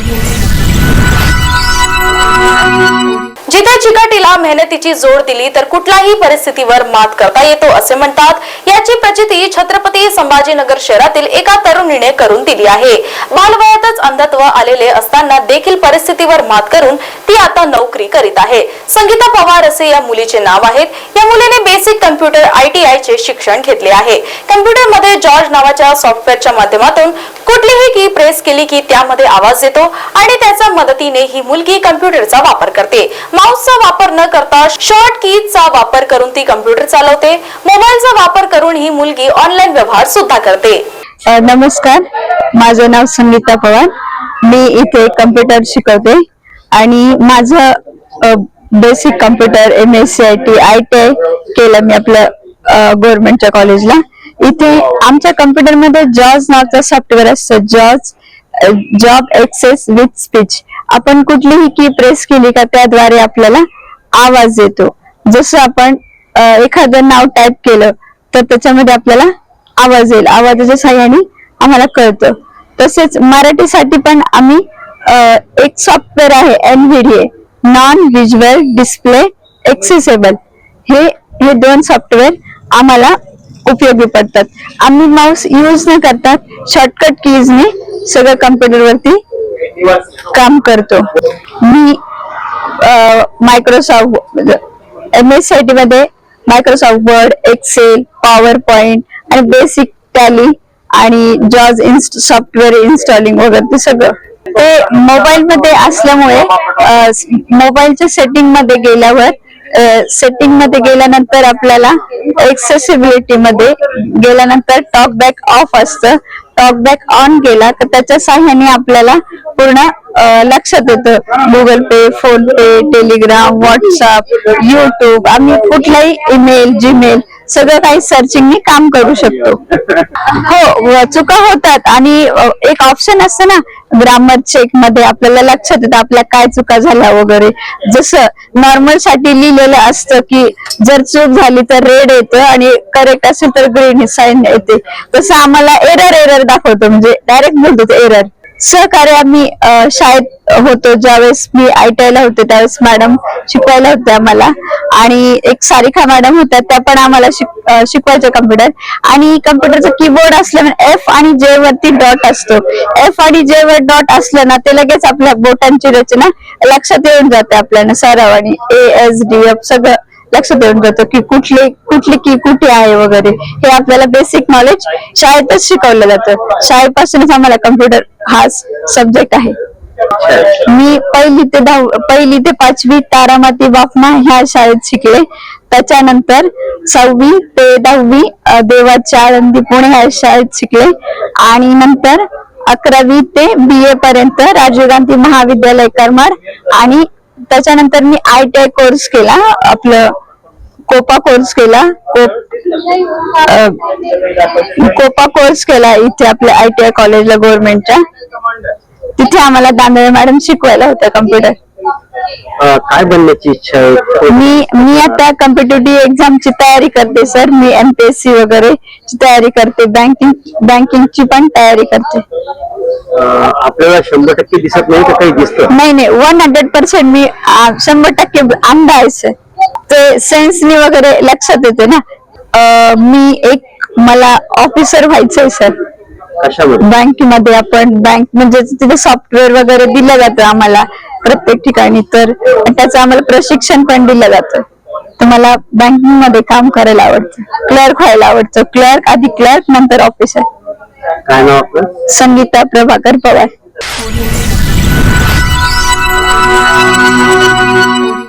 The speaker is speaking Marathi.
Audio जिथे चिकाटीला मेहनतीची जोड दिली तर कुठल्याही परिस्थितीवर मात करता येतो असे म्हणतात. याची प्रचिती छत्रपती संभाजीनगर शहरातील एका तरुणीने करून दिली आहे. बालवयातच अंधत्व आलेले असताना देखील परिस्थितीवर मात करून ती आता नोकरी करीत आहे. संगीता पवार असे या मुलीचे नाव आहेत. या मुलीने बेसिक कम्प्युटर आयटीआय चे शिक्षण घेतले आहे. कम्प्युटरमध्ये जॉर्ज नावाच्या सॉफ्टवेअरच्या माध्यमातून कुठलीही की प्रेस केली की त्यामध्ये आवाज येतो आणि त्याच्या मदतीने ही मुलगी कम्प्युटरचा वापर करते. माऊसचा वापर न करता शॉर्ट कीजचा वापर करून ती कम्प्युटर चालवते. मोबाईलचा वापर करून ही मुलगी ऑनलाईन व्यवहार सुद्धा करते. नमस्कार. माझं नाव संगीता पवार. मी इथे कम्प्युटर शिकवते. आणि माझं basic computer M S C I T I T I केलं मी आपलं गव्हर्नमेंटच्या कॉलेजला इथे आमच्या कम्प्युटरमध्ये जॉज नावाचं सॉफ्टवेअर असतं. जॉज जॉब एक्सेस विथ स्पीच आपण कुठलीही की प्रेस केली का त्याद्वारे आपल्याला आवाज येतो. जसं आपण एखादं नाव टाईप केलं तर त्याच्यामध्ये आपल्याला आवाज येईल. आवाजाच्या साह्याने आम्हाला कळतं. तसेच मराठीसाठी पण आम्ही एक सॉफ्टवेअर आहे NVDA non visual display accessible हे हे दोन सॉफ्टवेअर आम्हाला उपयोगी पडतात. आम्ही माउस यूज न करता शॉर्टकट कीजने सगळं कम्प्युटरवरती काम करतो. मी Microsoft M S C I T मध्ये Microsoft Word Excel PowerPoint आणि बेसिक टॅली आणि जॉज इन्स्ट सॉफ्टवेअर इन्स्टॉलिंग वगैरे ते सगळं. ते मोबाईल मध्ये असल्यामुळे मोबाईलच्या सेटिंगमध्ये गेल्यावर सेटिंगमध्ये गेल्यानंतर आपल्याला एक्सेसिबिलिटी मध्ये गेल्यानंतर टॉक बॅक ऑफ असतं. टॉक बॅक ऑन केला तर त्याच्या साह्याने आपल्याला पूर्ण लक्षात येतं. Google Pay PhonePe Telegram WhatsApp YouTube आम्ही कुठलाही ईमेल जीमेल सगळं काही सर्चिंगने काम करू शकतो. हो चुका होतात आणि एक ऑप्शन असतं ना ग्रामर चेकमध्ये आपल्याला लक्षात येतं आपल्या काय चुका झाल्या वगैरे. जसं नॉर्मलसाठी लिहिलेलं असतं की जर चूक झाली तर रेड येतं आणि करेक्ट असेल तर ग्रीन साईन येते. तसं आम्हाला एरर एरर दाखवतो म्हणजे डायरेक्ट बोलतो एरर सहकार्य आम्ही शाळेत होतो. ज्यावेळेस मी आय टी ला होते त्यावेळेस मॅडम शिकवायला होत्या आम्हाला. आणि एक सारिका मॅडम होत्या त्या पण आम्हाला शिकवायच्या कम्प्युटर आणि कम्प्युटरचा कीबोर्ड असल्यामुळे एफ आणि जे वरती डॉट असतो. एफ आणि जे वर डॉट असलं ना ते लगेच आपल्या बोटांची रचना लक्षात येऊन जाते आपल्याला. सराव आणि ए एस डी एफ सगळं लक्षात येऊन जातं की कुठली कुठली की कुठे आहे वगैरे. हे आपल्याला बेसिक नॉलेज शाळेतच शिकवलं जातं. शाळेपासूनच आम्हाला कम्प्युटर हा सब्जेक्ट आहे. मी पहिली ते दहावी पहिली ते पाचवी तारामाती बापना ह्या शाळेत शिकले. त्याच्यानंतर सहावी ते दहावी देवाच्या आळंदी पुणे ह्या शाळेत शिकले. आणि नंतर अकरावी ते बी ए पर्यंत राजीव गांधी महाविद्यालय करमाड. आणि त्याच्यानंतर मी आय टी आय कोर्स केला आपलं कोपा कोर्स केला कोप कोपा कोर्स केला इथे आपल्या आय टी आय कॉलेजला गव्हर्नमेंटच्या तिथे आम्हाला दांडळे मॅडम शिकवायला होत्या कम्प्युटर अं, काय बनण्याची इच्छा आहे? मी मी आता कॉम्पिटेटिव्ह एक्झामची तयारी करते सर मी एमपीएससी वगैरे ची तयारी करते बँकिंग बँकिंगची पण तयारी करते. अं, आपल्याला शंभर टक्के दिसत नाही तर काही दिसतं? नाही नाही. वन हंड्रेड पर्सेंट मी आ, शंभर टक्के अंध आहे सर ते सेन्सनी वगैरे लक्षात येते ना. अं, मी एक मला ऑफिसर व्हायचंय सर कशामध्ये बँकेमध्ये आपण बँक म्हणजे तिथे सॉफ्टवेअर वगैरे दिलं जातं आम्हाला प्रत्येक ठिकाणी तर त्याचं आम्हाला प्रशिक्षण पण दिलं जातं. तर मला बँकिंगमध्ये काम करायला आवडतं क्लर्क व्हायला आवडतं. क्लर्क आधी क्लर्क नंतर ऑफिसर काय नाव आपलं? संगीता प्रभाकर पवार.